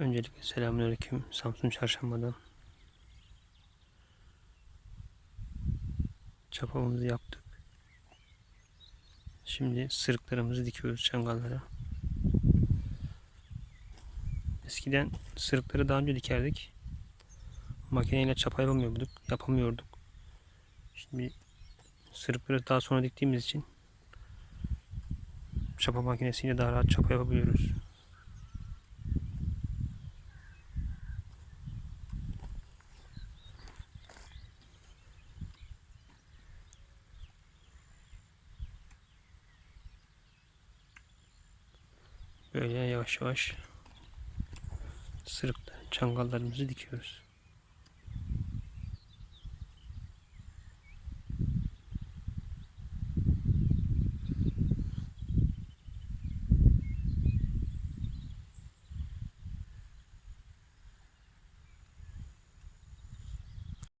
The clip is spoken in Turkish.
Öncelikle selamünaleyküm Samsun Çarşamba'dan. Çapamızı yaptık. Şimdi sırıklarımızı dikiyoruz çangallara. Eskiden sırıkları daha önce dikerdik. Makineyle çapa yapamıyorduk. Yapamıyorduk. Şimdi sırıkları daha sonra diktiğimiz için çapa makinesiyle daha rahat çapa yapabiliyoruz. Böyle yavaş yavaş sırıkla çangallarımızı dikiyoruz.